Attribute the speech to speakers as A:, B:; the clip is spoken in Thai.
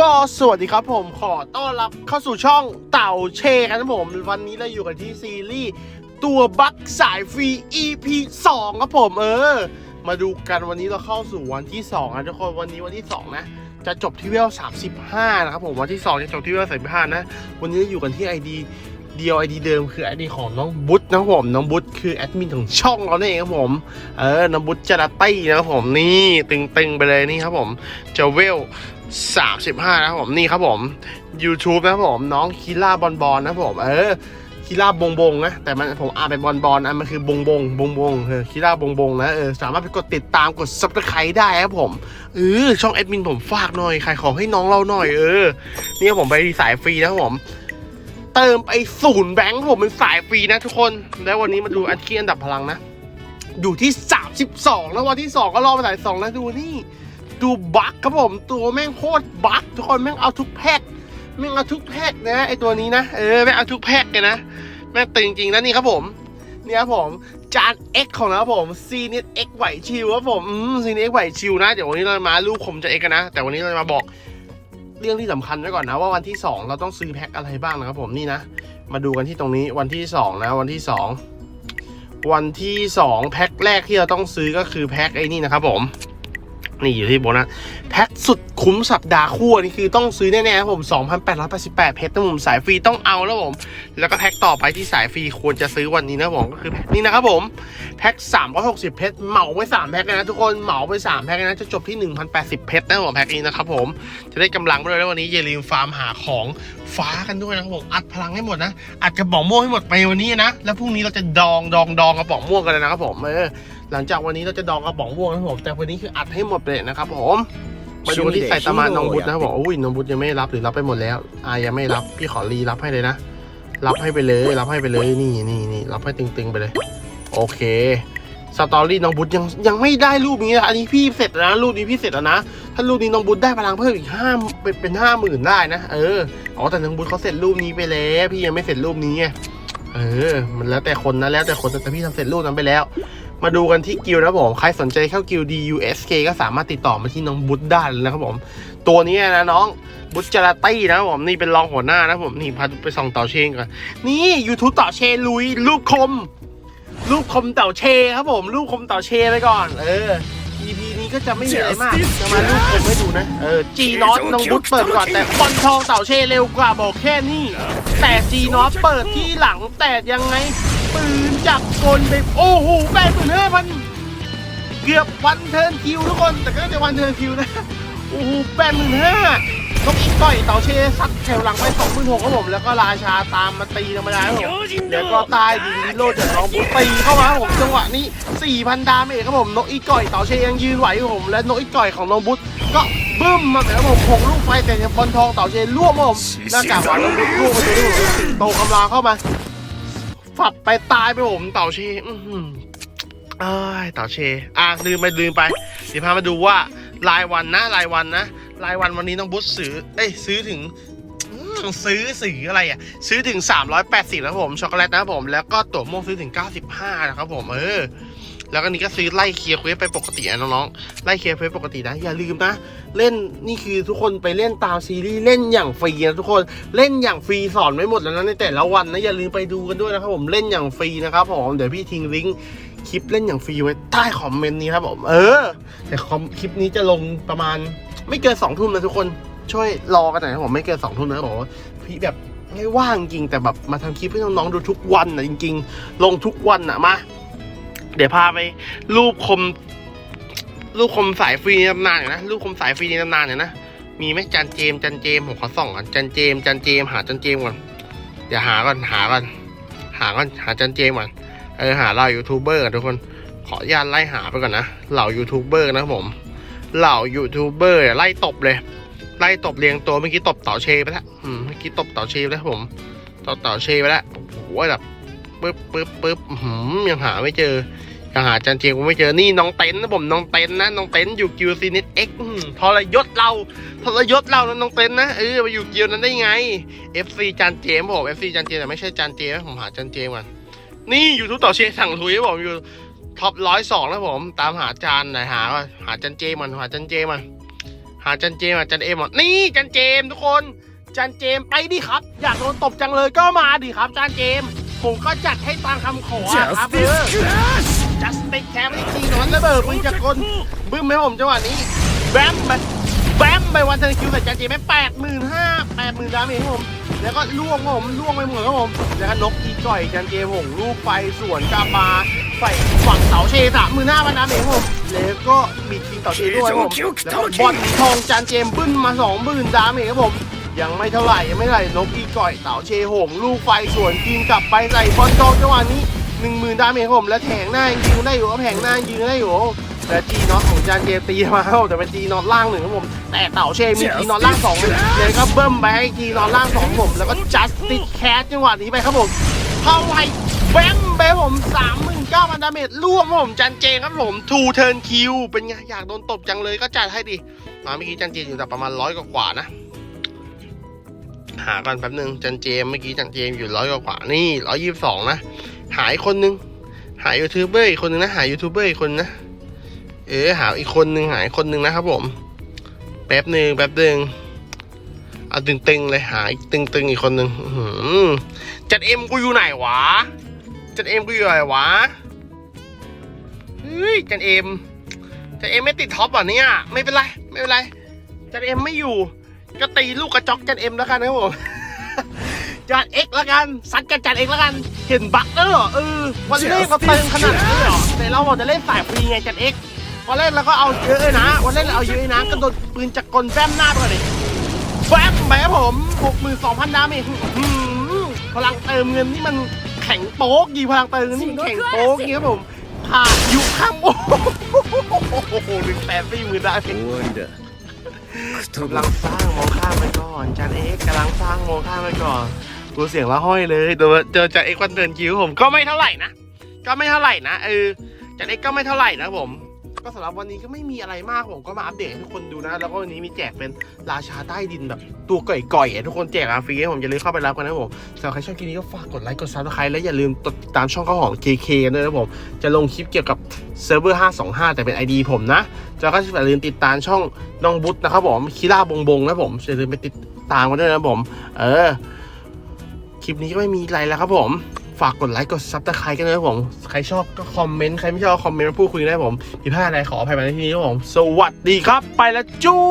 A: ก็สวัสดีครับผมขอต้อนรับเข้าสู่ช่องเต่าเชกันนะผม วันนี้เราอยู่กันที่ซีรีส์ตัวบัคสายฟรี EP 2 ครับผมเออ มาดูกันวันนี้เราเข้าสู่วันที่2นะทุกคนวันนี้วันที่ 2 นะ จะจบที่เวล35 นะครับผมวันที่ 2 จะจบที่เวล35 นะ วันนี้เราอยู่กันที่ ID เดียว ID เดิมคือ ID ของน้องบุ๊ทนะครับผมน้องบุ๊ทคือแอดมินของช่องเราเนี่ยเองครับผมเออน้องบุ๊ทจาราตี้นะครับผมนี่ตึงๆไปเลยนี่ครับผมจะเวล35นะครับผมนี่ครับผม YouTube นะครับผมน้องคิล่าบอลบอลนะครับผมเออคิล่าบงบงนะแต่มันผมอ่านเป็นบอลบอลอันมันคือบงบงบงบงเออคิล่าบงบงนะเออสามารถไปกดติดตามกด subscribe ได้ครับผมเออช่องแอดมินผมฝากหน่อยขายของให้น้องเราหน่อยเออนี่ครับผมไปสายฟรีนะครับผม เติมไปศูนย์แบงค์ผมเป็นสายฟรีนะทุกคน แล้ววันนี้มาดูอันคีอันดับพลังนะ อยู่ที่ 32 แล้ววันที่ 2 ก็รอไปสาย2แล้วดูนี่ ดูบั๊กครับผมตัวแม่งโคตรบั๊กทุกคนแม่งเอาทุกแพ็คแม่งเอาทุกแพ็คนะไอตัวนี้นะเออแม่งเอาทุกแพ็คเลยนะแม่งตึงจริงๆแล้วนี่ครับผมเนี่ยครับผมจาน X ของเราครับผมซีเนต X ไหวชิวครับผมอืมซีเนต X ไหวชิวนะ เดี๋ยววันนี้เรามาลูกผมจะ X กันนะ แต่วันนี้เราจะมาบอก เรื่องที่สำคัญไว้ก่อนนะว่าวันที่ 2 เราต้องซื้อแพ็คอะไรบ้างนะครับผมนี่นะ มาดูกันที่ตรงนี้วันที่2นะวันที่ 2 วันที่ 2 แพ็คแรกที่เราต้องซื้อก็คือแพ็คไอ้นี่นะครับผม นี่อยู่ที่โบนัสแพ็คสุดคุ้มสัปดาห์คู่อันนี่คือต้องซื้อแน่ๆครับผม 2,888 เพชรนะผมสายฟรีต้องเอาแล้วผม แล้วก็แพ็คต่อไปที่สายฟรีควรจะซื้อวันนี้นะผมก็คือแพ็คนี้นะครับผม แพ็ค 360 เพชรเหมาไป 3 แพ็คนะทุกคนเหมาไป 3 แพ็คนะจะจบที่ 1,080 เพชรนะผมแพ็คนี้นะครับผมจะได้กำลังไปเลยแล้ววันนี้อย่าลืมฟาร์มหาของฟ้ากันด้วยนะครับผมอัดพลังให้หมดนะอัดกระป๋องม่วงให้หมดไปวันนี้นะแล้วพรุ่งนี้เราจะดองดองดองกระป๋องม่วงกันเลยนะครับผมเออ หลังจากวันนี้เราจะดองกระป๋องม่วงนะครับผมแต่วันนี้คืออัดให้หมดเลยนะครับผมมาดูที่ใส่ตามานน้องบุตรนะครับผมอุ้ยน้องบุตรยังไม่รับหรือรับไปหมดแล้วอายังไม่รับพี่ขอรีรับให้เลยนะรับให้ไปเลยรับให้ไปเลยนี่นี่นี่รับให้ตึงๆไปเลย โอเคสตอรี่น้องบุตรยังยังไม่ได้รูปนี้นะอันนี้พี่เสร็จแล้วนะรูปนี้พี่เสร็จแล้วนะถ้ารูปนี้น้องบุตรได้พลังเพิ่มอีกห้าเป็นเป็นห้าหมื่นได้นะเอออ๋อแต่น้องบุตรเขาเสร็จรูปนี้ไปแล้วพี่ยังไม่เสร็จรูปนี้ไงเออ มันแล้วแต่คนนะแล้วแต่คนแต่พี่ทำเสร็จรูปนั้นไปแล้ว มาดูกันที่กิลนะผม ใครสนใจเข้ากิลด์ DUSK ก็สามารถติดต่อมาที่น้องบุ๊ทได้เลยนะครับผม ตัวนี้นะน้องบุ๊ทจาราตี้นะครับผมนี่เป็นรองหัวหน้านะผมนี่พาไปส่องเต่าเชนก่อนนี่ YouTube เต่าเชนลุยรูปคมรูปคมเต่าเชครับผมรูปคมเต่าเชไปก่อน เออ EP นี้ก็จะไม่มีอะไรมากจะมารูปคมให้ดูนะ เออ G น็อตน้องบุ๊ทเปิดก่อนแต่บอลทองเต่าเชเร็วกว่าบอกแค่นี้แต่ G น็อตเปิดที่หลังแต่ยังไง ปืนจับกลไปโอ้โหแปดหมื่นห้าพันเกือบวันเทิร์นคิวทุกคน แต่ก็จะวันเทิร์นคิวนะ โอ้โหแปดหมื่นห้านกอีกต่อยเต่าเชซัดแถวหลังไปสองหมื่นหกครับผม แล้วก็ราชาตามมาตีธรรมดาครับผมแล้วก็ตายดีโลดจากน้องบุตตีเข้ามาครับผมจังหวะนี้สี่พันดาเมจครับผมนกอีก่อยเต่าเชยังยืนไหวครับผมและนกอีก่อยของน้องบุตก็บึ้มมาแบบผมผงลูกไฟแต่ยังบอลทองเต่าเชร่วมครับผมหน้ากากหวานน้องบุตร่วมมาตัวนี้ผมโตกำลาเข้ามา ฝัดไปตายไปผมเต่าเชอื้อหืออ้ายเต่าเช อะลืมไปลืมไปเดี๋ยวพามาดูว่ารายวันนะรายวันนะรายวันวันนี้น้องบุ๊ซื้อเอ้ยซื้อถึง ซื้อสื่อะไรอะ ซื้อถึง 380นะครับผมช็อกโกแลตนะครับผมแล้วก็ตั๋วม่วงซื้อถึง 95 นะครับผมเออแล้วก็นี่ก็ซื้อไล่เคลียร์เควสไปปกตินะน้องๆไล่เคลียร์เควสปกตินะอย่าลืมนะ เล่นนี่คือทุกคนไปเล่นตามซีรีส์เล่นอย่างฟรีนะทุกคนเล่นอย่างฟรีสอนไว้หมดแล้วนะในแต่ละวันนะอย่าลืมไปดูกันด้วยนะครับผมเล่นอย่างฟรีนะครับผมเดี๋ยวพี่ทิ้งลิงก์คลิปเล่นอย่างฟรีไว้ใต้คอมเมนต์นี้ครับผมเออแต่คอมคลิปนี้จะลงประมาณไม่เกินสองทุ่มนะทุกคน ช่วยรอกันหน่อยนะผมไม่เกินสองทุ่มนะบอกว่าพี่แบบไม่ว่างจริงแต่แบบมาทำคลิปให้น้องๆดูทุกวันนะจริง ๆ ลงทุกวันนะมาเดี๋ยวพาไปรูปคมรูปคมสายฟรีในตำนานหน่อยนะรูปคมสายฟรีในตำนานหน่อยนะมีไหมจันเจมจันเจมผมขอส่องก่อนจันเจมจันเจมหาจันเจมก่อนเดี๋ยวหาก่อนหาก่อนหาก่อนหาจันเจมก่อนเออหาเรายูทูบเบอร์ก่อนทุกคนขออนุญาตไล่หาไปก่อนนะเหล่ายูทูบเบอร์นะผมเหล่ายูทูบเบอร์ไล่ตบเลย ไล่ตบเรียงตัวเมื่อกี้ตบเต่าเชไปแล้วอืมเมื่อกี้ตบเต่าเชไปแล้วผมตบเต่าเชไปแล้วโอ้โหแบบปึ๊บปึ๊บปึ๊บหืมยังหาไม่เจอยังหาจันเจมส์ไม่เจอนี่น้องเต็นนะผมน้องเต็นนะน้องเต็นอยู่กิวซีนิตเอ็กทรยศเราทรยศเรานะน้องเต็นนะเออมาอยู่กิวนั้นได้ไง FC จันเจมส์ผม FC จันเจมแต่ไม่ใช่จันเจมผมหาจันเจมส์ก่อนนี่อยู่ทูบต่อเชสั่งทุยผมอยู่ท็อปร้อยสองแล้วผม ตามหาจานไหนหาก่อนหาจันเจมมันหาจันเจมมัน หาจันเจมส์หาจันเอมอะนี่จันเจมส์ทุกคนจันเจมส์ไปดิครับ อยากโดนตบจังเลยก็มาดิครับจันเจมส์ผมก็จัดให้ตามคำขออะครับเออจัสติกแคมป์ทีนอนระเบิดปืนจักรกลบึ้มไหมผมจังหวะนี้แบมไปแบมไปวันเทนคิวใส่จันจีไม่แปดหมื่นห้าแปดหมื่นดาเมจครับผมแล้วก็ล่วงครับผมล่วงไปหมดครับผมแล้วก็นกอีก่อยจันเจหงลูกไฟสวนกามา ใส่ฝั่งเสาเชสามหมื่นห้าพันดาเมจครับผมแล้วก็มีทีมเสาเชด้วยครับผมแล้วก็บอลทองจันเจมบึ้นมาสองหมื่นดาเมจครับผมยังไม่เท่าไหร่ยังไม่เท่าไหร่นกอีก่อยเต่าเชหงลูกไฟสวนกินกลับไปใส่บอลทองจังหวะนี้หนึ่งหมื่นดาเมจครับผมแล้วแทงหน้ายังยิงได้อยู่ครับแทงหน้ายังยิงได้อยู่แต่จีน็อตของจานเจตีมาครับแต่เป็นจีน็อตล่างหนึ่งครับผม แต่เต่าเชมีจีน็อตล่างสองเลยเลยก็เบิ้มไปให้จีน็อตล่างสองผม แล้วก็จัสติดแคสจังหวะนี้ไปครับผมเข้าไวแบมไปครับผมสามหมื่น เก้าพันดาเมจร่วมครับผมจันเจครับผมทูเทิร์นคิวเป็นไงอยากโดนตบจังเลยก็จัดให้ดิมาเมื่อกี้จันเจอยู่แต่ประมาณร้อยกว่านะ หาก่อนแป๊บนึงจันเจมเมื่อกี้จันเจมอยู่ร้อยกว่านี่ร้อยยี่สิบสองนะ หายคนนึง หายยูทูบเบอร์อีกคนนึงนะหายยูทูบเบอร์อีกคนนะ เออหาอีกคนนึงหายคนนึงนะครับผม แป๊บหนึ่งแป๊บหนึ่งเอาตึงๆเลยหาอีกตึงๆอีกคนนึงจันเอ็มกูอยู่ไหนวะจันเอ็มกูอยู่ไหนวะ เฮ้ยจันเอ็มจันเอ็มไม่ติดท็อปอะเนี่ยไม่เป็นไรไม่เป็นไรจันเอ็มไม่อยู่ ก็ตีลูกกระจอกจันเอ็มแล้วกันนะผมจันเอ็กแล้วกันซัดกันจันเอ็กแล้วกันเห็นบั๊กแล้วเหรอเออวันเล่นเราเติมขนาดนี้เหรอแต่เราบอกจะเล่นสายฟรีไงจันเอ็กวันเล่นเราก็เอาเยอะนะวันเล่นเราเอาเยอะนะก็โดนปืนจักกลแฟมหน้าไปก่อนดิแฟมไปครับผมหกหมื่นสองพันดาเมจพลังเติมเงินนี่มันแข็งโป๊กดีพลังเติมเงินนี่แข็งโป๊กดีครับผม พายุครับโอ้โหหนึ่งแสนสี่มือได้
B: โอ้ยเด้อ
A: กำลังสร้างโมฆะไปก่อนจันเอ็กกำลังสร้างโมฆะไปก่อนกูเสียงละห้อยเลยแต่เจอจันเอ็กวันเดินคิ้วผมก็ไม่เท่าไหร่นะก็ไม่เท่าไหร่นะเออจันเอ็กก็ไม่เท่าไหร่นะผม ก็สำหรับวันนี้ก็ไม่มีอะไรมากผมก็มาอัปเดตให้ทุกคนดูนะ แล้วก็วันนี้มีแจกเป็นราชาใต้ดินแบบตัวก่อยๆทุกคนแจกอาฟรีให้ผมอย่าลืมเข้าไปรับกันนะผมสำหรับใครชอบคลิปนี้ก็ฝากกดไลค์กดซับสไครต์และอย่าลืมติดตามช่องข้าวหอม KK กันด้วยนะผมจะลงคลิปเกี่ยวกับเซิร์ฟเวอร์ 525 แต่เป็น ID ผมนะแล้วก็อย่าลืมติดตามช่องน้องบุ๊ทนะครับผมคิล่าบงบงนะผมอย่าลืมไปติดตามกันด้วยนะผม เออคลิปนี้ก็ไม่มีอะไรแล้วครับผม ฝากกดไลค์กดซับสไครต์กันด้วยนะผม ใครชอบก็คอมเมนต์ ใครไม่ชอบคอมเมนต์มาพูดคุยได้ผมผิดพลาดอะไรขออภัยมาในที่นี้ครับผม สวัสดีครับ ไปแล้วจู้